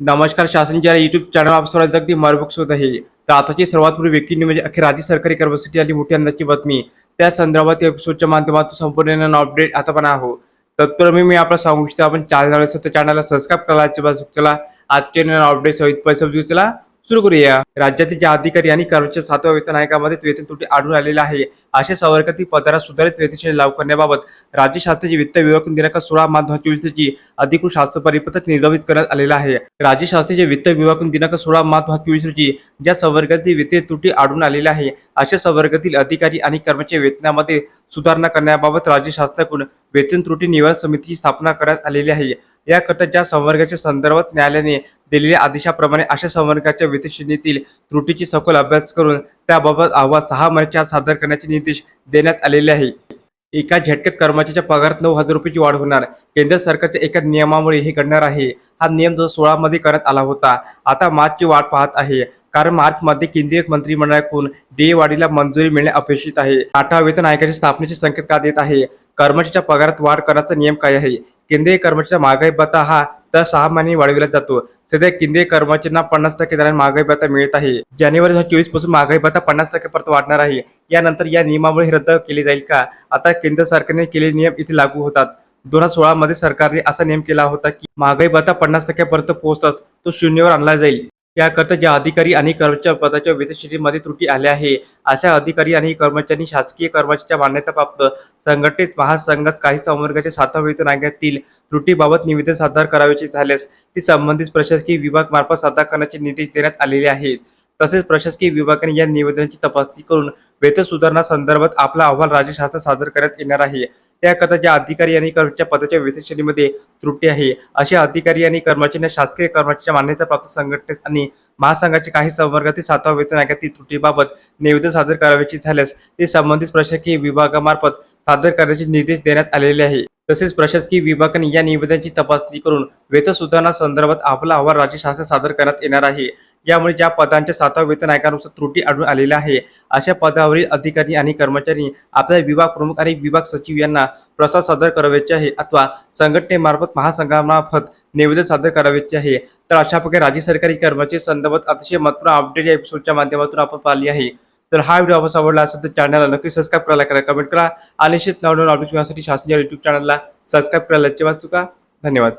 नमस्कार शासनच्या YouTube channel आप सर्वांचं अगदी मरबूक होत आहे. तर आताची सर्वात पूर्वी व्यक्ती म्हणजे अखेर राज्य सरकारी कर्मचारी आली मोठी अंदाजची बातमी. त्या संदर्भात एपिसोडच्या माध्यमातून संपूर्ण अपडेट आता पण आहो. तत्पूर्वी मी आपला सांगू इच्छितो आपण चॅनल तर चॅनलला सबस्क्राईब करायचे बाजू चला. आजचे अपडेट सहित पैसे चला. सुरू करूया. राज्यातील ज्या अधिकारी आणि कर्मचारी सातव्या वेतन आयोगामध्ये वेतन त्रुटी आढळून आलेली आहे. अशा संवर्गातील पदारात सुधारित वेतन लागू करण्याबाबत राज्य शासनाचे वित्त विभाग दिनांक सोळा मार्च दोन चोवीस ची अधिकृत शास्त्र परिपत्रक निर्गमित करण्यात आलेला आहे. राज्य शासनाचे वित्त विभाग दिनांक सोळा मार्च दोन चोवीस रोजी ज्या संवर्गातील वित्तीय त्रुटी आढळून आलेली आहे अशा संवर्गातील अधिकारी आणि कर्मचारी वेतनामध्ये सुधारणा करण्याबाबत राज्य शासनाकडून वेतन त्रुटी निवारण समितीची स्थापना करण्यात आलेली आहे. याकरता ज्या संवर्गाच्या संदर्भात न्यायालयाने दिलेल्या आदेशाप्रमाणे अशा संवर्गाच्या वेतन त्रुटीची सखोल अभ्यास करून त्याबाबत अहवाल सहा महिन्याच्या सादर करण्याचे निर्देश देण्यात आलेले आहे. एका झटक्यात कर्मचाऱ्याच्या पगारात नऊ हजार रुपयाची वाढ होणार. केंद्र सरकारच्या एका नियमामुळे हे घडणार आहे. हा नियम दोन सोळा मध्ये करण्यात आला होता. आता मार्चची वाट पाहत आहे. कारण मार्चमध्ये केंद्रीय मंत्रिमंडळाकडून डीए वाढीला मंजुरी मिळणे अपेक्षित आहे. आठव्या वेतन आयोगाच्या स्थापनेचे संकेत का देत आहे? कर्मचाऱ्याच्या पगारात वाढ करण्याचा नियम काय आहे? केंद्रीय कर्मचाऱ्याचा महागाई भत्ता हा तर सहा महिने वाढविला जातो. सध्या केंद्रीय कर्मचाऱ्यांना पन्नास टक्के दराने महागाई भत्ता मिळत आहे. जानेवारी दोन हजार चोवीसपासून महागाई भत्ता पन्नास टक्केपर्यंत वाढणार आहे. यानंतर या नियमामुळे रद्द केले जाईल का? आता केंद्र सरकारने केलेले नियम इथे लागू होतात. दोन हजार सोळा मध्ये सरकारने असा नियम केला होता की महागाई भत्ता पन्नास टक्क्यापर्यंत पोहोचताच तो शून्यावर आणला जाईल. याकरता ज्या अधिकारी आणि कर्मचारी पदाच्या वेतन श्रेणीमध्ये त्रुटी आल्या आहे अशा अधिकारी आणि कर्मचारी शासकीय कर्मचाऱ्याच्या मान्यताप्राप्त संघटित महासंघास काही संवर्गाच्या सातव्या वेतन आयोगातील त्रुटीबाबत निवेदन सादर करावयाचे झाल्यास ती संबंधित प्रशासकीय विभाग मार्फत सादर करण्याचे निर्देश देण्यात आलेले आहेत. तसेच प्रशासकीय विभागाने या निवेदनाची तपासणी करून वेतन सुधारणा संदर्भात आपला अहवाल राज्य शासन सादर करण्यात येणार आहे. त्या ज्या अधिकारी आणि कर्मच्या पदाच्या विशेषणीमध्ये श्रेणीमध्ये त्रुटी आहे. अशा अधिकारी आणि कर्मचाऱ्यांना शासकीय कर्मचाऱ्याच्या मान्यताप्राप्त संघटनेस आणि महासंघाचे काही संवर्गातील सातवा वेतन आयोगातील त्रुटीबाबत निवेदन सादर करावयाचे झाल्यास ते संबंधित प्रशासकीय विभागामार्फत सादर करण्याचे निर्देश देण्यात आलेले आहे. तसेच प्रशासकीय विभागाने या निवेदनाची तपासणी करून वेतन सुधारणा संदर्भात आपला अहवाल राज्य शासन सादर करण्यात येणार आहे. यामुळे ज्या पदांच्या सातव्या वेतन आयोगानुसार त्रुटी आढळून आलेल्या आहे अशा पदावरील अधिकारी आणि कर्मचारी आपल्या विभाग प्रमुख आणि विभाग सचिव यांना प्रस्ताव सादर करावयाचे आहे अथवा संघटनेमार्फत महासंघामार्फत निवेदन सादर करावयाचे आहे. तर अशा प्रकारे राज्य सरकारी कर्मचारी संदर्भात अतिशय महत्त्वपूर्ण अपडेट या एपिसोडच्या माध्यमातून आपण पाहिली आहे. तर हा व्हिडिओ आपण आवडला असेल तर चॅनलला नक्की सबस्क्राईब करायला करा कमेंट करा आणि निश्चित नवनवीन अपडेट मिळण्यासाठी शासनाच्या युट्यूब चॅनलला सबस्क्राईब करायला चुका धन्यवाद.